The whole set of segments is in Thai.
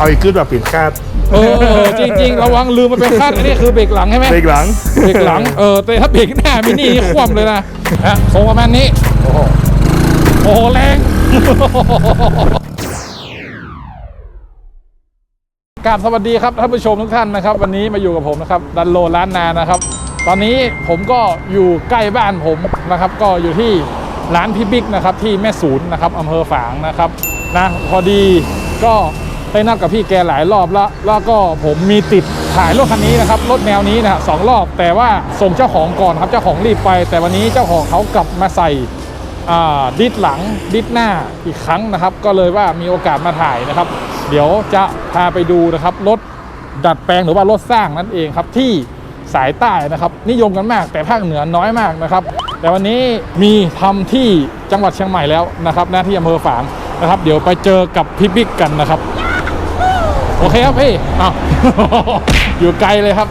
เอาอีกขึ้นแบบเปลี่ยนคาดเออจริงๆ ระวังลืมมันเป็นคาดอันนี้คือเบรกหลังใช่ไหมเบรกหลังเบรกหลังเออแต่ถ้าเบรกหน้ามินี่นี่คว่ำเลยนะฮะทรงประมาณนี้ โอ้โหโอ้โหแรงกราบสวัสดีครับท่านผู้ชมทุกท่านนะครับ วันนี้มาอยู่กับผมนะครับดันโลล้านนานะครับ ตอนนี้ผมก็อยู่ใกล้บ้านผมนะครับ ก็อยู่ที่ร้านพี่บิ๊กนะครับที่แม่ศูนย์นะครับอำเภอฝางนะครับนะพอดีก็ ได้นัดกับพี่แกหลายรอบแล้ว แล้วก็ผมมีติดถ่ายรถคันนี้นะครับ รถแนวนี้นะสองรอบ แต่ว่าส่งเจ้าของก่อนครับเจ้าของรีบไป แต่วันนี้เจ้าของเขากลับมาใส่ดิดหลังดิดหน้าอีกครั้งนะครับ ก็เลยว่ามีโอกาสมาถ่ายนะครับ เดี๋ยวจะพาไปดูนะครับรถดัดแปลงหรือว่ารถสร้างนั่นเองครับที่สายใต้นะครับนิยมกันมาก แต่ภาคเหนือน้อยมากนะครับ แต่วันนี้มีทำที่จังหวัดเชียงใหม่แล้วนะครับหน้าที่อำเภอฝางนะครับ เดี๋ยวไปเจอกับพี่บิ๊กกันนะครับ โอเคครับพี่อ้าว อยู่ไกลเลยครับ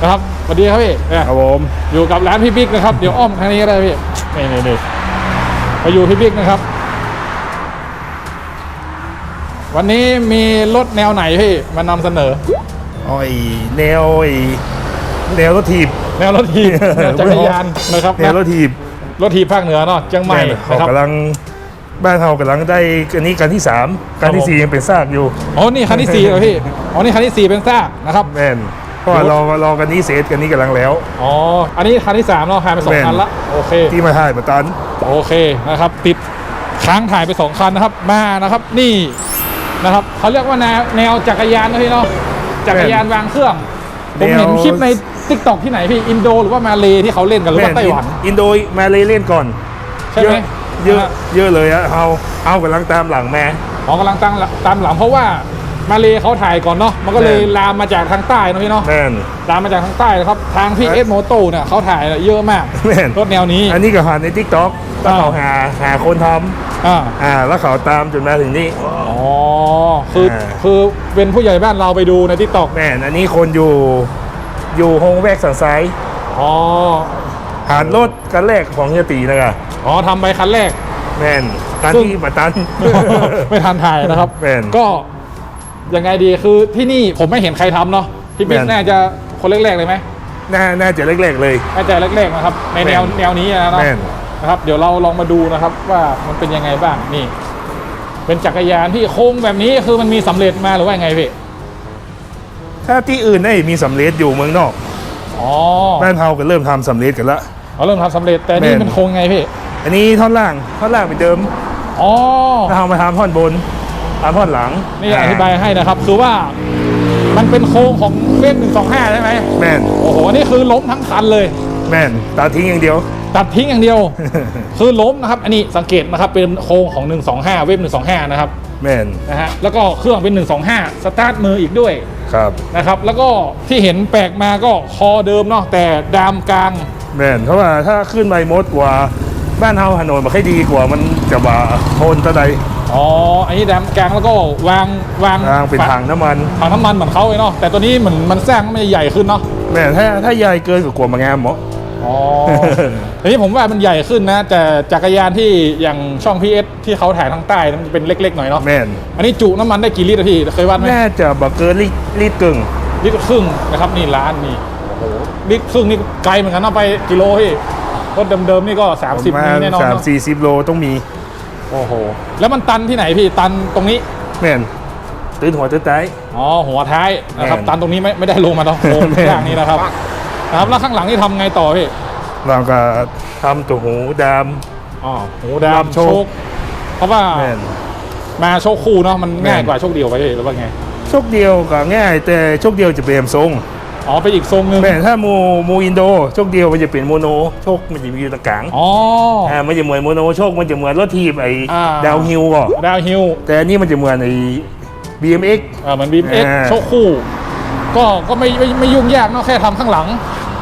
นะครับสวัสดีครับพี่เนี่ยครับผมอยู่กับร้านพี่บิ๊กนะครับ เดี๋ยวอ้อมทางนี้ก็ได้พี่นี่นี่นี่ไปอยู่พี่บิ๊กนะครับ วันนี้มีรถแนวไหนพี่มานำเสนอเอาไอ้แนวไอ้แนวรถถีบ แนวรถทีบแนวจักรยานนะครับแนวรถถีบรถทีบภาคเหนือเนาะเชียงใหม่แนเขานะครับกำลัง บ้านเรากำลังได้อันนี้กันที่สามกันที่ผมสี่ยังเป็นซากอยู่อ๋อนี่คันที่สี่เหรอพี่อ๋อนี่คันที่สี่เป็นซากนะครับแม่นเพราะว่ารอรอกันนี้เสร็จกันนี้กำลังแล้วอ๋ออันนี้คันที่สามเนาะผ่านไปสองแม่นคันละโอเค ที่มาถ่ายมาตันโอเคนะครับ ติดค้างถ่ายไปสองคันนะครับ มานะครับนี่นะครับเขาเรียกว่าแนวแนวจักรยานนะพี่เนาะจักรยานวางเครื่องผมเห็นคลิปในทิกตอกที่ไหนพี่อินโดหรือว่ามาเลที่เขาเล่นกันหรือว่าไต้หวันอินโดมาเลยเล่นก่อนใช่ไหม เยอะนะฮะเยอะเลยอะเอาเอากำลังตามหลังแม่อ๋อกำลังตั้งตามหลังเพราะว่ามาเลเขาถ่ายก่อนเนาะมันก็เลยแม่นลามมาจากทางใต้นะพี่เนาะแม่นลามมาจากทางใต้นะครับทางพี่เอ้เอยสโมโตเนี่ยเขาถ่ายเยอะมากแม่นรถแนวนี้ อันนี้ก็หาในทิกต็อกแล้วเขาหาหาคนทอ่าำอ่าแล้วเขาตามจนมาถึงนี่อ๋อคืออ่าคือเป็นผู้ใหญ่บ้านเราไปดูในทิกตอกแม่นอันนี้คนอยู่อยู่โฮงแวกสันไซด์อ๋อ หารรถกันแรกของเฮียตีนะครับอ๋อทำไปคันแรก แม่นการซึ่ง ที่มาตัน ไม่ทันถ่ายนะครับแม่นก็ยังไงดีคือที่นี่ผมไม่เห็นใครทำเนาะพี่บิ๊กแม่น น่าจะคนแรกๆเลยไหมน่าน่าจะเล็กๆเลย น่าจะแรกๆนะครับ ในแนวแม่นแนวนี้นะเนาะแม่น นะครับ เดี๋ยวเราลองมาดูนะครับว่ามันเป็นยังไงบ้างนี่ เป็นจักรยานที่โค้งแบบนี้คือมันมีสำเร็จมาหรือว่าไงพี่ถ้าที่อื่นได้มีสำเร็จอยู่เมืองนอก อ๋อ บ้านเฮาก็เริ่มทำสำเร็จกันละ เราเริ่มทำสำเร็จแต่นี่แม่นเป็นโค้งไงพี่ อันนี้ท่อนล่างท่อนล่างเป็นเดิมอ๋อถ้าเฮามาทำท่อนบนทำท่อนหลังนี่อธิบายให้นะครับคือว่ามันเป็นโค้งของเวฟหนึ่งสองห้าใช่ไหมแม่นโอ้โหอันนี่คือล้มทั้งคันเลย แม่นตาทิ้งอย่างเดียว ตัดทิ้งอย่างเดียว คือล้มนะครับอันนี้สังเกตนะครับเป็นโค้งของ 125 เว็บ125 นะครับแม่นนะฮะแล้วก็เครื่องเป็น 125 สตาร์ทมืออีกด้วยครับนะครับ แล้วก็ที่เห็นแปลกมาก็คอเดิมเนาะแต่ดามกลาง แม่นเพราะว่าถ้าขึ้นไปมดกว่าบ้านเฮาฮานอยมันค่อยดีกว่ามันจะว่าโทนตะใดอ๋อ อันนี้ดามกลางแล้วก็วางวางทางเป็นทางน้ำมันถังน้ำมันเหมือนเขาเลยเนาะแต่ตัวนี้เหมือนมันสร้างไม่ใหญ่ขึ้นเนาะแม่นถ้าถ้าใหญ่เกินก็กลัวมางามเหมาะอ๋อทีนี้ผมว่ามันใหญ่ขึ้นนะ แต่จักรยานที่อย่างช่องพีเอสที่เขาถ่ายทางใต้มันจะเป็นเล็กๆหน่อยเนาะแม่นอันนี้จุน้ำมันได้กี่ลิตรอะพี่เคยวัดไหมน่าจะบักเกินลิลิตรกึ่งลิตรครึ่งนะครับนี่ร้านนี่ โอ้โหลิตรครึ่งนี่ไกลเหมือนกันเนาะไปกิโลพี่รถเดิมๆนี่ก็ 30ประมีมาณแน่นอนสามเนาะสี่สิบโลต้องมี โอ้โห แล้วมันตันที่ไหนพี่ตันตรงนี้แม่นตื่นหัวตื่นใจอ๋อหัวท้ายนะครับแม่นตันตรงนี้ไม่ไม่ได้ลงมาเนาะโค้งแม่นข้างนี้นะครับนะครับแล้วข้างหลังนี่ทำไงต่อพี่เราก็ทำตัวหูดอ๋อหูดามโชโชคคเพราะว่าำแม่นมาโชคคู่เนาะมันง่ายแม่นกว่าโชคเดียวไปพี่หรือว่าไง โชคเดียวก็ง่ายแต่โชคเดียวจะเปลี่ยนทรง อ๋อไปอีกทรงหนึงแม่นถ้ามูมูอินโดโชคเดียวมันจะเปลี่ยนโมโนโชคมันจะมีอยู่ตรงกลางอ๋ออ่ามันจะเหมือนโมโนโชคมันจะเหมือนรถทีบไอ้อ่าดาวฮิลก็ดาวฮิลแต่อันนี้มันจะเหมือนไอ้ BMX อ่าเหมือนบีมเอ็กอ่าโชคคู่ ก็ก็ไม่ไม่ไม่ยุ่งยากเนาะแค่ทำข้างหลัง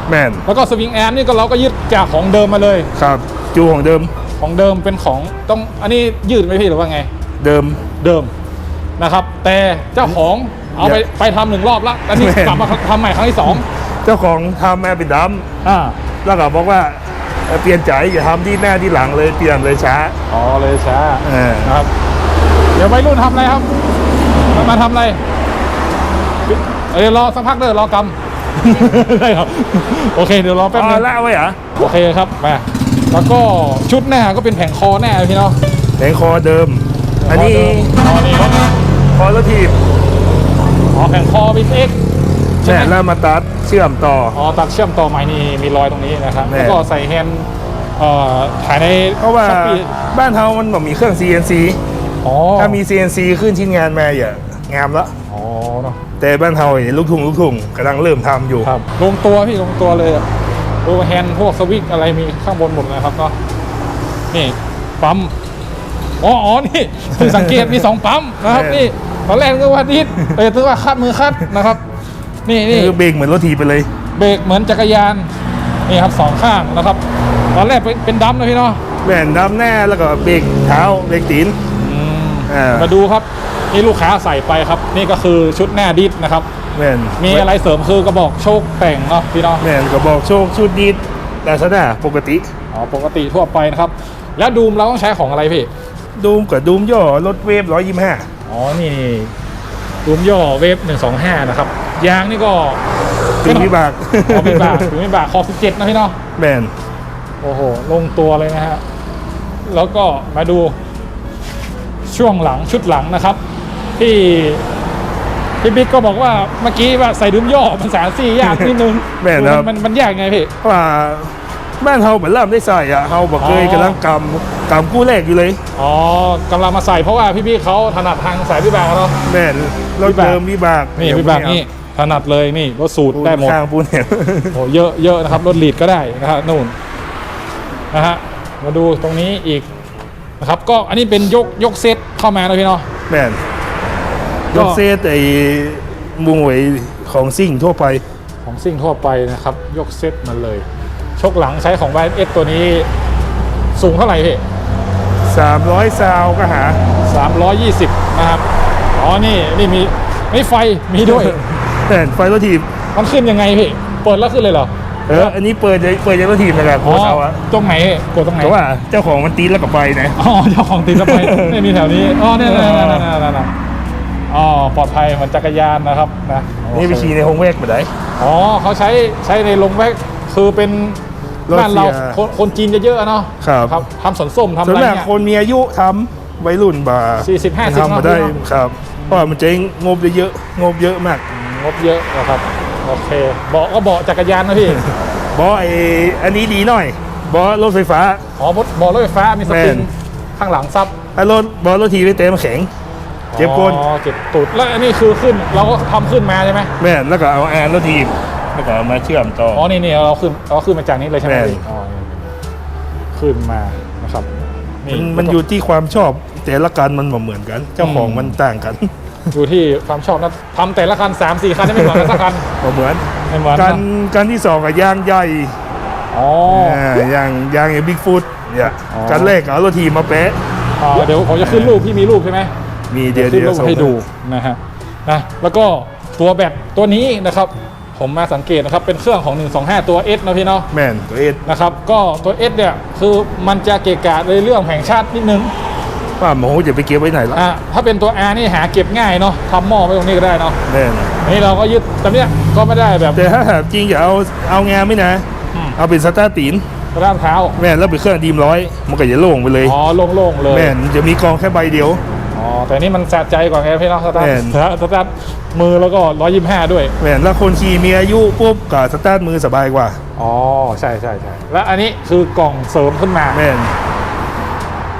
แม่นแล้วก็สวิงแอนนี่ก็เราก็ยึดจากของเดิมมาเลย ครับจูของเดิมของเดิมเป็นของต้องอันนี้ยืดไหมพี่หรือว่าไง เดิมเดิมนะครับ แต่เจ้าของ เอาไปอย่าไปทำหนึ่งรอบแล้วอันนี้แม่นกลับมาทำใหม่ครั้งที่สองเจ้าของทำแม่เป็นดอ่าำแล้วก็บอกว่าเอ่อเปลี่ยนใจอย่าทำที่หน้าที่หลังเลยเปลี่ยนเลยช้าอ๋อเลยช้าเออนะครับ เดี๋ยวไปรุ่นทำอะไรครับมาทำอะไรเอ้ยรอสักพักเด้อรอกำได้ครับโอเคเดี๋ยวรอแป๊บอ๋นึองละไว้เหรอโอเคครับมาแล้วก็ชุดหน้าก็เป็นแผงคอแน่พี่เนาะแผงคอเดิม อันนี้อ๋อนี่ครับคอรถทีบ อ๋อแผงคอบิสเอ็กใช่แม่ไหมแล้วมาตัดเชื่อมต่อ อ๋อตัดเชื่อมต่อใหม่นี่มีรอยตรงนี้นะครับแน่ แล้วก็ใส่แฮนด์เอ่อถ่ายในเพราะว่าช้อปปี้บ้านเฮามันบ่มีเครื่อง CNC อ๋อถ้ามี CNC ขึ้นชิ้นงานมาอย่างามละ อ๋อเนาะแต่บ้านเฮาเนี่ยลูกทุ่งลูกทุ่งกำลังเริ่มทำอยู่ ครับลงตัวพี่ลงตัวเลยอะดูแฮนด์พวกสวิตช์อะไรมีข้างบนหมดเลยครับเนาะนี่ปั๊ม อ๋ออ๋อนี่เพิ่งสังเกตมีสองปั๊มนะครับแน่นี่ตอนแรกนึกว่าดิดเออนึกว่าคัดมือคัดนะครับ นี่นี่คือเบรกเหมือนรถทีบไปเลย เบรกเหมือนจักรยานนี่ครับสองข้างนะครับ ตอนแรกเป็นเป็นดัมนะพี่เนาะแม่นดำแน่แล้วก็เบรกเท้าเบรกตีนอืมอ่ามาดูครับนี่ลูกค้าใส่ไปครับ นี่ก็คือชุดหน้าดิสนะครับแม่นมีอะไรเสริมคือกระบอกโชคแต่งเนาะพี่เนาะแม่นก็บอกโชคชุดดีดแต่สนาปกติอ๋อปกติทั่วไปนะครับ แล้วดูมเราต้องใช้ของอะไรพี่ ดูมกับดูมย่อรถเวฟร้อยยี่ห้าอ๋อ นี่ดูมย่อเวฟ125นะครับ ยางนี่ก็ตีวิบากอ๋อไม่บากถึงไม่บากคอ17นะพี่เนาะ แม่นโอ้โห ลงตัวเลยนะฮะ แล้วก็มาดูช่วงหลังชุดหลังนะครับ ที่พี่บิ๊กก็บอกว่าเมื่อกี้ว่าใส่ดุมย่อมันสารซี่ยากนิดนึงแม่นครับ มันมันยากไงพี่ เพราะว่า บ้านเฮาเหมือนเริ่มได้ใส่อะเฮาบอกเคยอ๋อ กำลังกำกำกู้แรกอยู่เลยอ๋อกำลังมาใส่เพราะว่าพี่บิ๊กเขาถนัดทางสายวิบากเนาะ แม่นรถเดิมวิบากนี่วิบากนี่ถนัดเลยนี่รถสูตรปูนได้หมดข้างปูนเนี่ย โอ้เยอะเยอะนะครับรถลีดก็ได้นะครับนู่นนะฮะมาดูตรงนี้อีกนะครับก็อันนี้เป็นยกยกเซตเข้ามานะพี่เนาะ แม่นก็ ยกเซตไอ้มุงไว้ของซิ่งทั่วไปของซิ่งทั่วไปนะครับ ยกเซตมาเลย ชกหลังใช้ของ y s ตัวนี้สูงเท่าไหร่พี่300ซาวก็หา 320 นะครับ อ๋อ นี่นี่มีไม่ไฟมีด้วยแม่นไฟรถทีบมันขึ้นยังไงพี่ เปิดแล้วขึ้นเลยเหรอเอออันนี้เปิดเปิดจากรถทีบนั่นแหละโพอ๋อสเอาอะตรงไหนพี่กดตรงไหนแต่ว่าเจ้าของมันตีแล้วก็ไปนะอ๋อเจ้าของติดแล้วไปไม่มีแถวนี้อ๋อเนี่ยเนี่ยเนี่ยเนี่ยเนี่ยเนี่ยอ๋อปลอดภัยเหมือนจักรยานนะครับนะนี่ไปขี่ในห้องแวกมาได้อ๋อเขาใช้ใช้ในลงแวกคือเป็นรถ บ้านเราเสียคนคนจีนจะเยอะๆเนาะครับครับทำสวนส้มทำส่วอะนไรมากเนี่ยคนมีอายุทำวัยรุ่นบ่าสี่สิบห้าสิบทำมาได้เนอะครับเพราะว่ามันจะงบเยอะงบเยอะมาก งบเยอะนะครับโอเคเบาะก็เบาะจักรยานนะพี่บอไออันนี้ดีหน่อยบอรถไฟฟ้าอ๋อบเบาะรถไฟฟ้ามีสปริงแม่นข้างหลังซับถ้ารถบอรถทีไปเต็มนแข็งเจ็บก้นอ๋อเจ็บตูดแล้วอันนี้คือขึ้นเราก็ทำขึ้นมาใช่ไหมแม่นแล้วก็เอาแอนรถทีบ แล้วก็เอามาเชื่อมต่อ อ๋อนี่นี่เราขึ้นเราขึ้นมาจากนี้เลยใช่ไหมแม่นพี่อ๋อนี่ขึ้นมานะครับมันมันอยู่ที่ความชอบแต่ละการมันบ่เหมือนกัน เจ้าของมันต่างกันอยู่ที่ความชอบนะทำแต่ละคัน3 4คันได้ไม่เหมือนกันสักคันบ่เหมือน ไม่เหมือนการนะการที่สองกับยางใหญ่อ๋อ อ่ายางยางไอ้บิ๊กฟุตเนี่ยอ๋อ การแรกเอารถทีบมาแปะอ่าเดี๋ยวผมจะขึ้นรูปพี่มีรูปใช่ไหม มีเดียวขึ้นเดียวรูปให้ดูนะฮะนะแล้วก็ตัวแบตตัวนี้นะครับ ผมมาสังเกตนะครับ เป็นเครื่องของ 125 ตัว S นะพี่เนาะแม่นตัวเอ็ดนะครับ ก็ตัว S เนี่ย คือมันจะเกะกะในเรื่องแห่งชาตินิดนึงว่าหมูจะไปเก็บไว้ไหนละอะถ้าเป็นตัว R นี่หาเก็บง่ายเนาะทำหม้อไว้ตรงนี้ก็ได้เนาะแม่นอันนี้เราก็ยึดแต่เนี้ยก็ไม่ได้แบบแต่ถ้าหากจริงอย่าเอาเอางานไม่นะ อืมเอาเป็นสตาร์ทตีนกระด้านเท้าแม่นแล้วเป็นเครื่องดีมร้อยมันก็จะโล่งไปเลย อ๋อโล่งๆเลย แม่นจะมีกองแค่ใบเดียวอ๋อ แต่นี่มันสะใจกว่าไงพี่เนาะสตาร์แม่น ทสตาร์ทมือแล้วก็125ด้วยแม่นแล้วคนขี่มีอายุปุ๊บก็สตาร์ทมือสบายกว่า อ๋อ ใช่ใช่ใช่และอันนี้คือกล่องเสริมขึ้นมาแม่น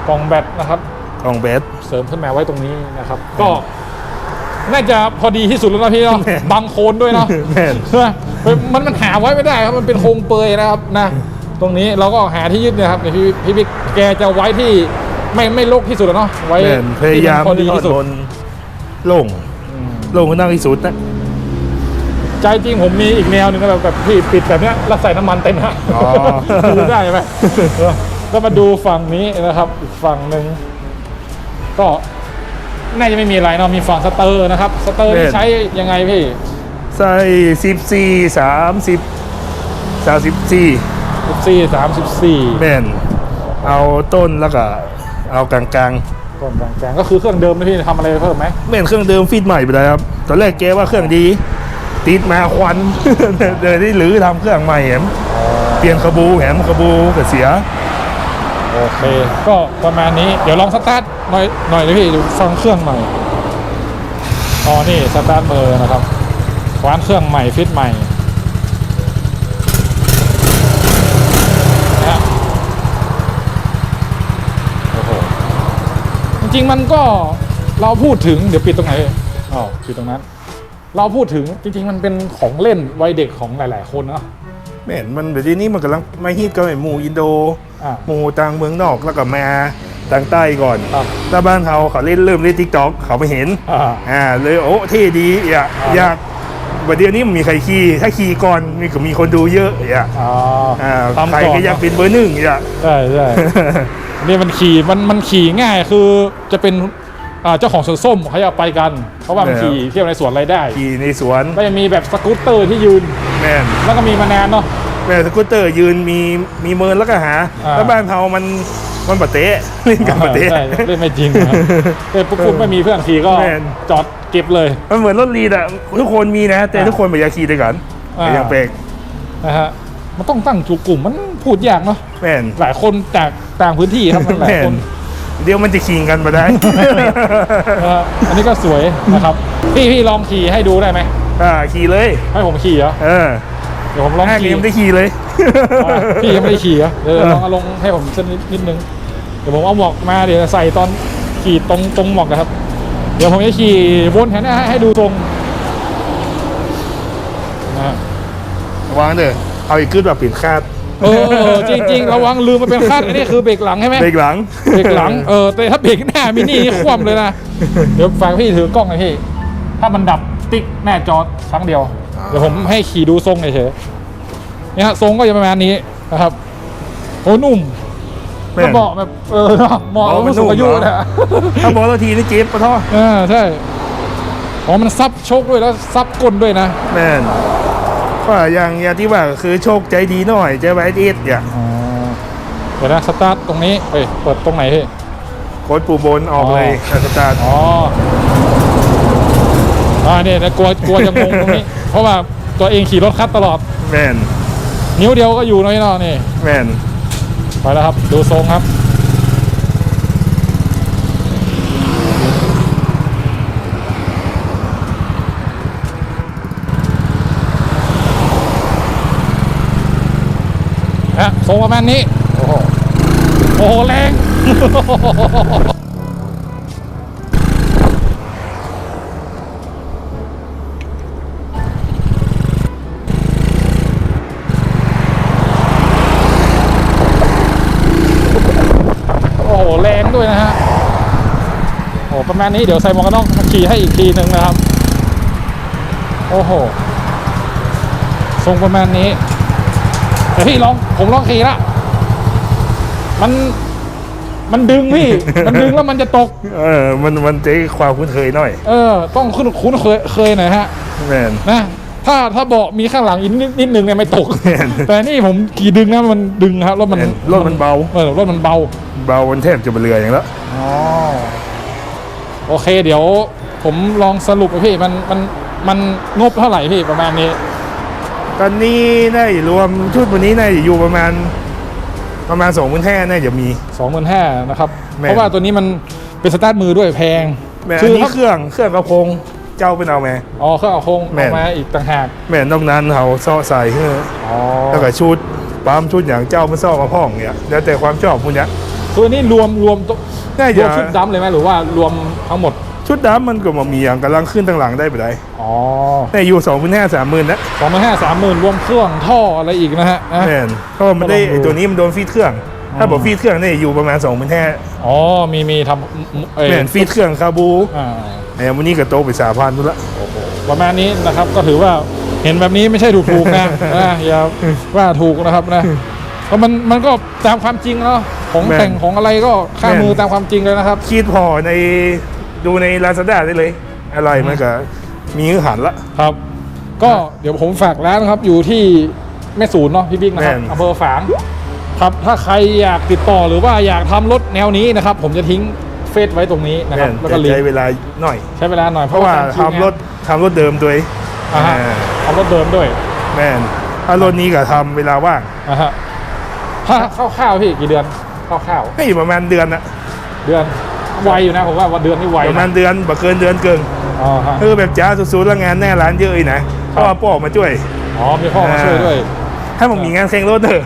กล่องแบตนะครับกองเบส เสริมขึ้นมาไว้ตรงนี้นะครับ ก็ น่าจะพอดีที่สุดแล้วนะพี่เนาะแม่นบังโคนด้วยเนาะแม่นมันมันหาไว้ไม่ได้ครับมันเป็นโครงเปยนะครับนะ ตรงนี้เราก็หาที่ยึดเนี่ยครับเดี๋ยวพี่พี่บิ๊กแกจะไว้ที่ ไม่ไม่ลกที่สุดแล้วเนาะไว้แม่นพยายามที่นพอดีที่ที่สุดบนโล่งอืมโล่งให้นั่งที่สุดนะใจจริงผมมีอีกแนวหนึ่งนะแบบแบบพี่ปิดแบบเนี้ยแล้วใส่น้ำมันเต็มฮะอ๋อดูได้ไหมเออแล้วมาดูฝั่งนี้นะครับอีกฝั่งหนึ่งก็น่าจะไม่มีอะไรเนาะมีฝั่งสเตอร์นะครับ สเตอร์นี่ใช้ยังไงพี่ใส่สิบสี่สามสิบสามสิบสี่14 34 แม่นเอาต้นแล้วก็ เอากลางต้นกลางๆก็คือเครื่องเดิมนะพี่ทำอะไรเพิ่มไหมแม่นเครื่องเดิมฟีดใหม่ไปเลยครับตอนแรกแกว่าเครื่องดี ติดมาควัน เดินได้หรือทำเครื่องใหม่แหมเปลี่ยนขบูแหมขบูก็เสีย โอเค ก็ประมาณนี้เดี๋ยวลองสตาร์ทหน่อยหน่อยนะพี่ดูฟังเครื่องใหม่อ๋อนี่สตาร์ทเบอร์นะครับคว้านเครื่องใหม่ฟิตใหม่นะฮะโอ้โห จริงๆมันก็เราพูดถึงเดี๋ยวปิดตรงไหนอ๋อปิดตรงนั้น เราพูดถึงจริง ๆ มันเป็นของเล่นวัยเด็กของหลาย ๆ คนเนาะแม่นมันเดี๋ยวนี้มันกำลังมาฮิตกับไอ้หมูอินโดอ่าหมูต่างเมืองนอกแล้วก็มาต่างใต้ก่อนครับถ้าบ้านเขาเขาเล่นเริ่มเล่นทิกตอกเขาไปเห็น อ่า อ่าเลยโอ้เท่ดีอยากอ่า อยากวันเดียวนี้มันมีใครขี่ถ้าขี่ก่อนมีก็มีคนดูเยอะอยากอ๋ออ่าทำใครก่อนก็อยากเนอะเป็นเบอร์หนึ่งอยาก ใช่ใช่ นี่มันขี่มันมันขี่ง่ายคือจะเป็นอ่าเจ้าของสวนส้มเขาจะไปกัน เพราะว่ามันแล้วขี่เที่ยวในสวนอะไรได้ขี่ในสวนก็จะมีแบบสกูตเตอร์ที่ยืนแม่นแล้วก็มีมานานเนาะแม่สกูตเตอร์ยืนมีมีเมินแล้วก็หาอ่าแล้วบ้านเขามันมันปะเตะเล่นกันปะเตะใช่เล่นไม่จริงนะครับเล่นปุ๊บปุ๊บไม่มีเพื่อนขี่ก็แม่นจอดเก็บเลยมันเหมือนรถลีดอะทุกคนมีนะ แต่อ่าทุกคนไม่อยากขี่ด้วยกันอ่าแต่ยังแปลกนะฮะมันต้องตั้งจุกลุ่มมัน พูดยากเนาะแม่นหลายคนจากต่างพื้นที่ครับมันหลายแม่คนนเดี๋ยวมันจะขิงกันมาได้นะฮะอันนี้ก็สวยนะครับ พี่พี่ลองขี่ให้ดูได้ไหมอ่าขี่เลย ให้ผมขี่เหรอเออเดี๋ยวผมลองแรกขี่นี้ไม่ได้ขี่เลย อะพี่ยังไม่ได้ขี่เหรอเดี๋ยวเออ ลองเอาลงให้ผมสักนิดนิดนึงเดี๋ยวผมเอาหมวกมาเดี๋ยวใส่ตอนขี่ตรงตรงหมวกนะครับ เดี๋ยวผมจะขี่วนแค่นี้ให้ให้ดูตรงนะระวังเด้อเอาอีกขึ้นแบบเปลี่ยนคาด เออจริงๆระวังลืมมันเป็นคาดอันนี้คือเบรกหลังใช่ไหมเบรกหลังเบรกหลังเออแต่ถ้าเบรกหน้ามินี่นี่คว่ำเลยนะเดี๋ยวฝากพี่ถือกล้องหน่อยพี่ถ้ามันดับติ๊กแน่จอครั้งเดียวเดี๋ยวผมให้ขี่ดูทรงเฉยๆเนี่ยฮะทรงก็จะประมาณนี้นะครับโอ้นุ่มแม่แล้วนเบาะแบบเออเนอะเหมาะกับผู้สูงอายุเบาะมันนุ่มเหรอนะถ้าบอกเราทีนี่เจ็บปะท่อเออใช่อ๋อมันซับโชคด้วยแล้วซับก้นด้วยนะแม่น ก็อย่างอย่างที่ว่าคือโชคใจดีหน่อยใจไว้เอ็ดเนี่ยอ๋อเดี๋ยวนะสตาร์ทตรงนี้เอ้ยเปิดตรงไหนพี่โค้ดปูบนออกเลยสตาร์ทอ๋ออ่าเนี่ยนะกลัวกลัวจะงงตรงนี้ เพราะว่าตัวเองขี่รถคัดตลอดแม่นนิ้วเดียวก็อยู่น้อยเนอะนี่แม่นไปแล้วครับ ดูทรงครับ ฮะทรงประมาณนี้ โอ้โหโอ้โหแรงโอ้โหแรงด้วยนะฮะ โอ้โหประมาณนี้เดี๋ยวใส่หมวกกันน็อกขี่ให้อีกทีหนึ่งนะครับ โอ้โห ทรงประมาณนี้ แต่พี่ลองผมลองขี่ละมันมันดึงพี่ มันดึงแล้วมันจะตก เออ มันมันจะความคุ้นเคยหน่อย เออ ต้องคุ้นคุ้นเคยเคยหน่อยฮะแม่นนะถ้าถ้าเบาะมีข้างหลังอีกนิดนิดนึงเนี่ยไม่ตกแม่นแต่นี่ผมขี่ดึงนะมันดึงครับรถมันแม่นรถมันเบาเออรถมันเบา เบาวันแทบจะเบลออย่างแล้วอ๋อโอเค เดี๋ยว ผมลองสรุปไปพี่มันมันมันงบเท่าไหร่พี่ประมาณนี้ ตอนนี้ได้รวมชุดวันนี้น่าจะอยู่ประมาณประมาณสองพันห้าน่าจะมี สองหมื่นห้านะครับ แม่น เพราะว่าตัวนี้มันเป็นสตาร์ทมือด้วยแพงแม่อัคืนอนี้ถ้าเครื่องเครื่องกระโปรงเจ้าเป็นเอาไหม อ๋อเครื่องเอาโครงแม่ออน กมาอีกต่างหากแม่นอกนั้นเขาซ่อใส่เฮ้ออ๋อแล้วก็ชุดปั๊มชุดอย่างเจ้ามันซ่อมาพ่องเนี่ยแล้วแต่ความชอบคุณเนี่ย คืออันนี้รวมรวมตัวน่ารจะวมชุดดำเลยไหมหรือว่ารวมทั้งหมด ชุดดำมันก็มามีอย่างกำลังขึ้นตั้งหลังได้ไปได้อ๋อแต่อยู่สองพันห้าสามหมื่นนะสองพันห้าสามหมื่นรวมเครื่องท่ออะไรอีกนะฮะนะแม่นเพราะว่ามันได้ก็ลองดูไอ้ตัวนี้มันโดนฟีดเครื่อง ถ้าบอกฟีดเครื่องเนี่ยอยู่ประมาณสองพันห้าอ๋อมีมีทำเอ่อแม่นฟีดเครื่องคาบูอ่าไอ้วันนี้ก็โตไปสามพันนู่นละประมาณนี้นะครับก็ถือว่าเห็นแบบนี้ไม่ใช่ถูกถูกๆนะนะอย่าว่าถูกนะครับนะก็มันมันก็ตามความจริงเนาะของแต่งของอะไรก็ค่ามือตามความจริงเลยนะครับ คิดพอใน ดูในลาซาด้าได้เลย อะไรมันก็มีเงื่อนหันละ ครับ ก็เดี๋ยวผมฝากร้านนะครับ อยู่ที่แม่ศูนย์เนาะพี่บิ๊กนะครับแม่น อำเภอฝางครับ ถ้าใครอยากติดต่อหรือว่าอยากทำรถแนวนี้นะครับ ผมจะทิ้งเฟซไว้ตรงนี้นะครับแม่นแล้วก็ลิงใช้ก์เวลาหน่อย ใช้เวลาหน่อยเพราะว่าตมคิทำรถทำรถเดิมด้วยอ่าฮะอ่าทำรถเดิมด้วยแม่นถ้ารถนี้ก็ทำเวลาว่างอ่าฮะถ้าคร่าวๆพี่กี่เดือนคร่าวไม่ประมาณเดือนอะๆเดือน ไวอยู่นะผมว่าว่าเดือนนี่ไวประมานะณเดือนบ่เกินเดือนเกินอ๋อฮะคือแบบจ้าสุดๆแล้วงานแน่ร้านเยอะอีกนะเพราะว่าพ่อมาช่วยอ๋อมีพ่อมาช่วยด้วยถ้าผมมีงานแข่งรถเถอะ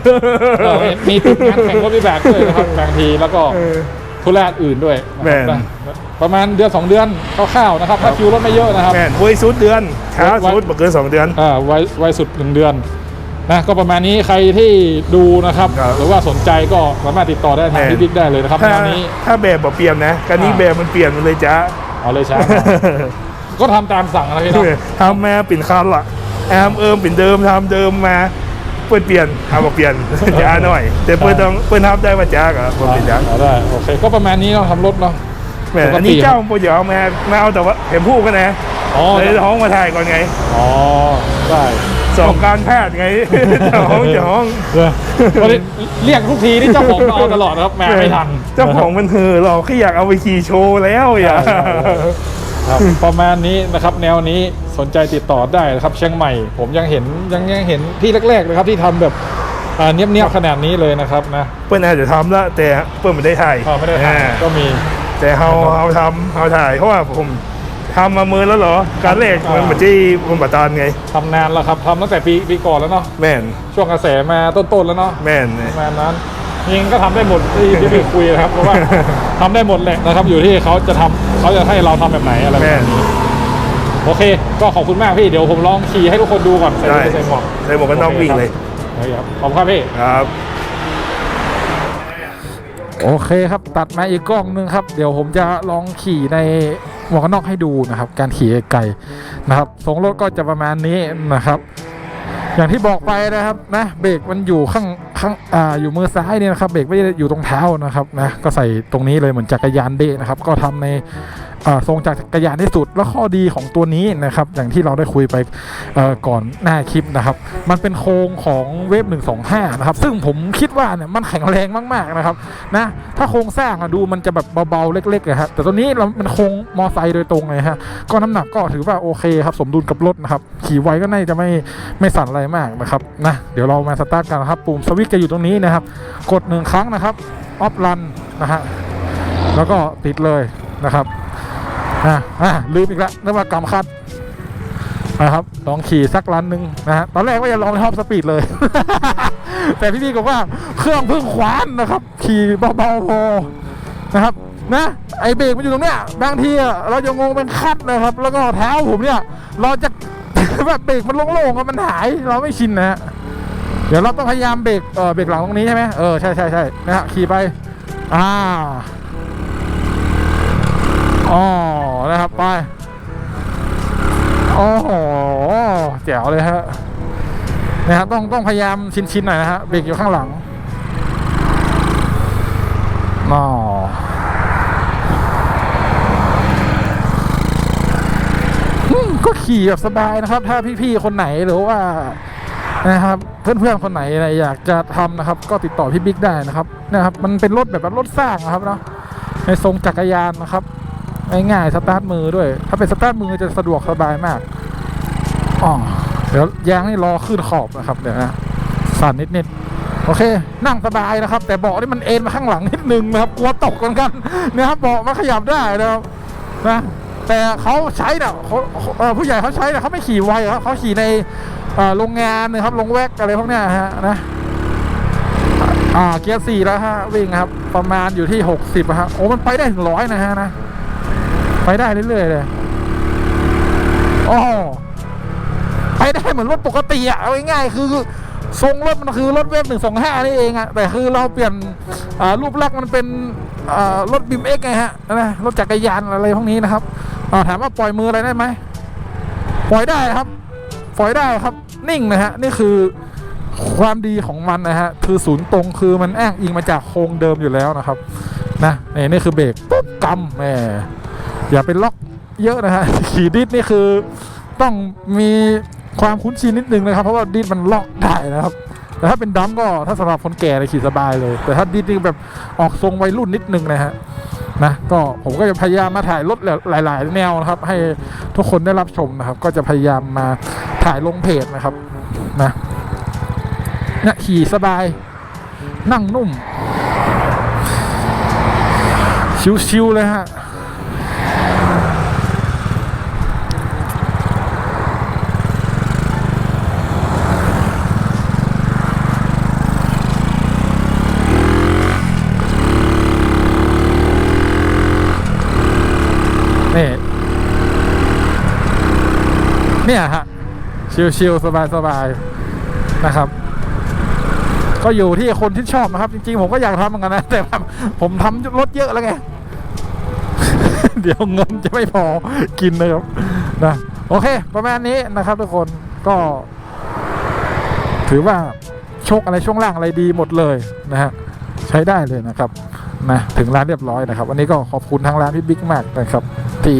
เออมีติดงานแข่งรถมีแบกด้วยนะครับบางทีแล้วก็เออธุระอื่นด้วยนะแม่ครับนนะประมาณเดือนสองเดือนคร่าวๆนะครับถ้าคิวรถไม่เยอะนะครับแม่นคุยสุดเดือนช้าไว้สุดบ่เกินสองเดือนอ่าไว้ไว้สุดหนึ่งเดือน นะก็ประมาณนี้ใครที่ดูนะครับ ครับหรือว่าสนใจก็สามารถติดต่อได้ทางแม่นพี่บิ๊กได้เลยนะครับถ้าแนวนี้ ถ้าแบบบ่เปลี่ยนนะการนี้อ่า แบบมันเปลี่ยนมันเลยจ้าเอาเลยช้าก็ทำตามสั่งนะพี่เนาะทำมาเปลี่ยนคันละแอมเอิมเปลี่ยนเดิมทำเดิมมาเปิดเปลี่ยนทำบ่เปลี่ยนจ้าหน่อย แต่เปิดต้องเปิดทำได้ว่าจ้ากับบ่เป็นจ้าเอาได้โอเคก็ประมาณนี้เนาะทำรถเนาะแม่ปกติ อันนี้เจ้าโปรเจกต์เอามามาเอาแต่ว่าเห็นพูดกันนะอ๋อเลยท้องมาถ่ายก่อนไง อ๋อได้ สองการแพทย์ไงเจ้าของเจ้าของเออวันนี้เรียกทุกทีนี่เจ้าของมาเอาตลอดนะครับแม่ไม่ทันเจ้าของมันเห่อเราแค่อยากเอาไปขี่โชว์แล้วอย่าใช่ใช่ใช่ครับประมาณนี้นะครับแนวนี้สนใจติดต่อได้นะครับเชียงใหม่ ผมยังเห็นยังยังเห็นที่แรกๆนะครับที่ทำแบบอ่าเนียบๆขนาดนี้เลยนะครับนะเปิ้ลอาจจะทำแล้วแต่เปิ้ลไม่ได้ถ่ายอ๋อไม่ได้อ่าทำก็มี แต่เฮาเฮาทำเฮาถ่ายเพราะว่าผม ทำมามือแล้วเหรอ การแรกอ่ามัมันไม่ใช่มันบัตานไง ทำนานแล้วครับทำตั้งแต่ปีปีก่อนแล้วเนาะแม่นช่วงกระแสมาต้นๆแล้วเนาะแม่นประมาณนั้นยิงก็ทำได้หมดที่ที่ไปคุยนะครับเพราะว่าทำได้หมดแหละนะครับ อยู่ที่เขาจะทำเขาจะให้เราทำแบบไหนอะไรแบบแม่นนี้โอเค ก็ขอบคุณมากพี่เดี๋ยวผมลองขี่ให้ทุกคนดูก่อนใส่ได้ใส่หมวกใส่หมวกกันน็อกวิ่งเลยครับขอบคุณครับพี่ ครับ โอเคครับตัดมาอีกกล้องหนึงครับ เดี๋ยวผมจะลองขี่ใน หมวกกันน็อกให้ดูนะครับ การขี่ไกลนะครับทรงรถก็จะประมาณนี้นะครับ อย่างที่บอกไปนะครับนะเบรกมันอยู่ข้างข้างอ่าอยู่มือซ้ายเนี่ยนะครับเบรกไม่ได้อยู่ตรงเท้านะครับนะก็ใส่ตรงนี้เลยเหมือนจักรยานเดะนะครับ ก็ทำใน ทรงจักรยานที่สุด แล้วข้อดีของตัวนี้นะครับ อย่างที่เราได้คุยไปก่อนหน้าคลิปนะครับ มันเป็นโครงของเวฟ125 นะครับ ซึ่งผมคิดว่าเนี่ยมันแข็งแรงมากๆนะครับนะถ้าโครงสร้างอะดูมันจะแบบเบาๆเล็กๆนะฮะแต่ตัวนี้เรามันโครงมอไซค์โดยตรงเลยฮะก็น้ำหนักก็ถือว่าโอเคครับ สมดุลกับรถนะครับ ขี่ไวก็น่าจะไม่ไม่สั่นอะไรมากนะครับนะเดี๋ยวเรามาสตาร์ทกันนะครับปุ่มสวิตช์จะอยู่ตรงนี้นะครับ กดหนึ่งครั้งนะครับออฟรันนะฮะแล้วก็ติดเลยนะครับ อะอะลืมอีกแล้วนึกว่ากำคัดนะครับลองขี่สักรันหนึ่งนะฮะตอนแรกว่าจะลองท็อปสปีดเลย แต่พี่พี่บอกว่าเครื่องเพิ่งขวานนะครับ ขี่เบาๆพอนะครับนะไอเบรกมันอยู่ตรงเนี้ยบางทีเราจะงงเป็นคัดนะครับ แล้วก็เท้าผมเนี่ย เราจะแบบเบรกมันโล่งๆมันหายเราไม่ชินนะฮะเดี๋ยวเราต้องพยายามเบรกเออเบรกหลังตรงนี้ใช่ไหมเออใช่ใช่ใช่นะฮะขี่ไป อ่า อ๋อนะครับไปโอ้โหแจ๋วเลยฮะนะครับต้องต้องพยายามชินๆหน่อยนะฮะเบรกอยู่ข้างหลังอ๋อก็ขี่แบบสบายนะครับ ถ้าพี่ๆคนไหนหรือว่านะครับ เพื่อนๆคนไหนอะไรอยากจะทำนะครับ ก็ติดต่อพี่บิ๊กได้นะครับนะครับ มันเป็นรถแบบรถสร้างนะครับเนาะในทรงจักรยานนะครับ ง่ายๆสตาร์ทมือด้วย ถ้าเป็นสตาร์ทมือจะสะดวกสบายมากอ๋อเดี๋ยวยางนี่รอขึ้นขอบนะครับเดี๋ยวนะสั่นนิดๆโอเค นั่งสบายนะครับ แต่เบาะนี่มันเอ็นมาข้างหลังนิดนึงนะครับกลัวตกเหมือนกันนะครับเบาะมันขยับได้นะครับนะแต่เขาใช้เนี่ยเขาเอ่อผู้ใหญ่เขาใช้เนี่ยเขาไม่ขี่ไวครับเขาขี่ในโรงงานนะครับโรงแวกอะไรพวกเนี้ยฮะนะอ่าเกียร์สี่แล้วฮะวิ่งครับ ประมาณอยู่ที่หกสิบฮะโอ้มันไปได้ถึงร้อยนะฮะนะ ไปได้เรื่อยๆเลยโอ้ไปได้เหมือนรถปกติอะเอาง่ายๆคือทรงรถมันคือรถเวฟหนึ่งสองห้านี่เองอะแต่คือเราเปลี่ยนรูปลักษณ์มันเป็นรถบิมเอ็กไงฮะนะรถจักรยานอะไรพวกนี้นะครับถามว่าปล่อยมืออะไรได้ไหมปล่อยได้ครับ ปล่อยได้ครับ นิ่งนะฮะนี่คือความดีของมันนะฮะคือศูนย์ตรงคือมันแอ้งอิงมาจากโครงเดิมอยู่แล้วนะครับ นะนี่นี่คือเบรกปุ๊บกำแหม อย่าไปล็อกเยอะนะฮะขี่ดิสนี่คือต้องมีความคุ้นชินนิดนึงนะครับเพราะว่าดิสมันล็อกได้นะครับแต่ถ้าเป็นดัมก็ถ้าสำหรับคนแก่เลยขี่สบายเลย แต่ถ้าดิสนี่แบบออกทรงวัยรุ่นนิดนึงนะฮะนะก็ผมก็จะพยายามมาถ่ายรถหลาย ๆ แนวนะครับ ให้ทุกคนได้รับชมนะครับ ก็จะพยายามมาถ่ายลงเพจนะครับนะเนี่ยขี่สบาย นั่งนุ่ม ชิวๆเลยฮะ นี่ เนี่ยฮะ ชิลๆ สบายๆ นะครับ ก็อยู่ที่คนที่ชอบนะครับ จริงๆ ผมก็อยากทำเหมือนกันนะ แต่ผมทำรถเยอะแล้วไง เดี๋ยวเงินจะไม่พอกินนะครับนะโอเค ประมาณนี้นะครับ ทุกคนก็ ถือว่าโชคอะไรช่วงล่างอะไรดีหมดเลยนะฮะใช้ได้เลยนะครับนะถึงร้านเรียบร้อยนะครับ วันนี้ก็ขอบคุณทางร้านพี่บิ๊กมากนะครับ ที่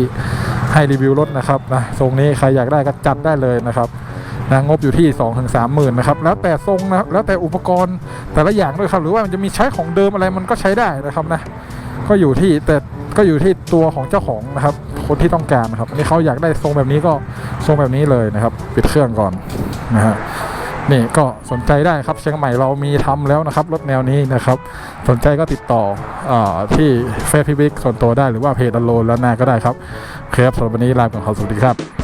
ให้รีวิวรถนะครับนะทรงนี้ใครอยากได้ก็จัดได้เลยนะครับนะงบอยู่ที่ 2-3ถึงสามหมื่นนะครับแล้วแต่ทรงนะแล้วแต่อุปกรณ์แต่ละอย่างด้วยครับ หรือว่ามันจะมีใช้ของเดิมอะไรมันก็ใช้ได้นะครับนะก็อยู่ที่แต่ก็อยู่ที่ตัวของเจ้าของนะครับ คนที่ต้องการนะครับนี่เขาอยากได้ทรงแบบนี้ก็ทรงแบบนี้เลยนะครับ ปิดเครื่องก่อนนะฮะ นี่ก็สนใจได้ครับเชียงใหม่เรามีทำแล้วนะครับ รถแนวนี้นะครับ สนใจก็ติดต่ออที่เฟซพิบิกส่วนตัวได้หรือว่าเพจดันโลแล้วนาก็ได้ครับโอเคครับสำหรับวันนี้ลาไปก่อนครับสวัสดีครับ